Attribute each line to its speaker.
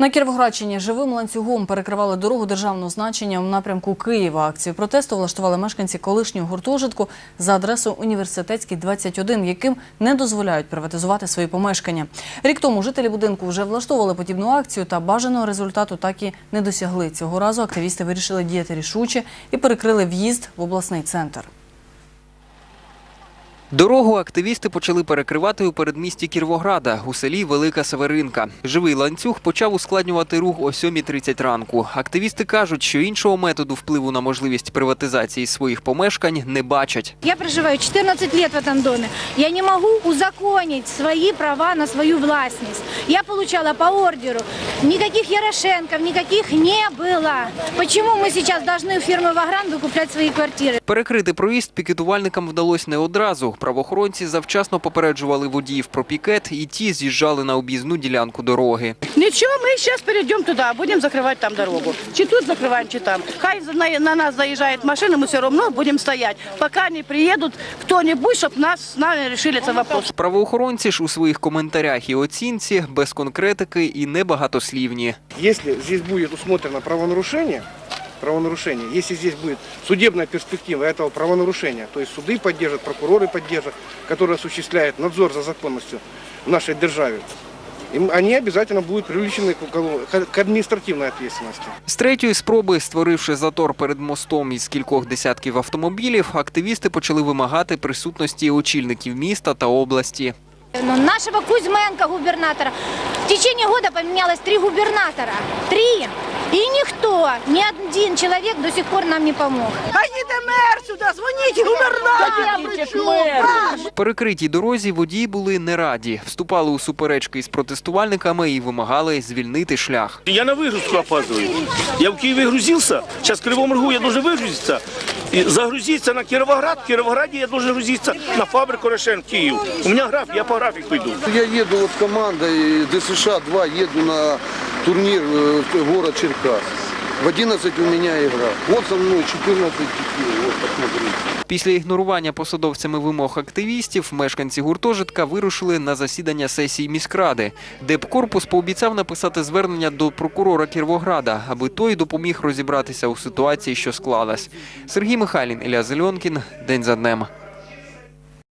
Speaker 1: На Кіровоградщині живим ланцюгом перекривали дорогу державного значення в напрямку Києва. Акцію протесту влаштували мешканці колишнього гуртожитку за адресою Університетський 21, яким не дозволяють приватизувати свої помешкання. Рік тому жителі будинку вже влаштовували подібну акцію, та бажаного результату так і не досягли. Цього разу активісти вирішили діяти рішуче і перекрили в'їзд в обласний центр.
Speaker 2: Дорогу активісти почали перекривати у передмісті Кіровограда у селі Велика Северинка. Живий ланцюг почав ускладнювати рух о 7.30 ранку. Активісти кажуть, що іншого методу впливу на можливість приватизації своїх помешкань не бачать.
Speaker 3: Я проживаю 14 лет в этом доме. Я не могу узаконить свои права на свою властность. Я получала по ордеру. Никаких Ярошенков, никаких не было. Почему мы сейчас должны у фирмы «Вагран» выкуплять свои квартиры?
Speaker 2: Перекрити проїзд пікетувальникам вдалося не одразу. Правоохоронці завчасно попереджували водіїв про пікет, і ті з'їжджали на об'їзну ділянку дороги.
Speaker 4: Ничего, мы сейчас перейдем туда, будем закрывать там дорогу. Чи тут закрываем, чи там. Хай на, на нас заезжает машина, мы все равно будем стоять, пока не приедут кто-нибудь, чтобы нас с нами решили этот вопрос.
Speaker 2: Правоохоронці ж у своїх коментарях і оцінці без конкретики і небагатослівні.
Speaker 5: Если здесь будет усмотрено правонарушение, правонарушение, если здесь будет судебная перспектива этого правонарушения, то есть суды поддержат, прокуроры поддержат, которые осуществляют надзор за законностью в нашей державе, им- они обязательно будут привлечены к, уголов- к- к административной ответственности.
Speaker 2: З третьої спроби, створивши затор перед мостом із кількох десятків автомобілів, активісти почали вимагати присутності очільників міста та області.
Speaker 3: Ну, нашего Кузьменко губернатора. Течение года поменялось три губернатора. Три. И никто, ни один человек до сих пор нам не помог.
Speaker 4: Їде мер сюди, дзвоніть губернатору!
Speaker 2: Перекритій дорозі водії були не раді, вступали у суперечки із протестувальниками і вимагали звільнити шлях.
Speaker 6: Я на выгрузку опаздываю. Я в Киеве грузился, сейчас в Кривом Рогу я должен выгрузиться. И загрузиться на Кировоград, в Кировограде я должен грузиться на фабрику Рошен в Киев. У меня график, я по графику иду.
Speaker 7: Я еду вот командой ДСШ-2, еду на турнир э, в город Черкас. В 11 у меня игра. Вот со мной 14 детей, вот посмотрите.
Speaker 2: Після ігнорування посадовцями вимог активістів, мешканці гуртожитка вирушили на засідання сесії міськради. Депкорпус пообіцяв написати звернення до прокурора Кіровограда, аби той допоміг розібратися у ситуації, що склалась. Сергій Михайлін, Ілля Зельонкін. День за днем.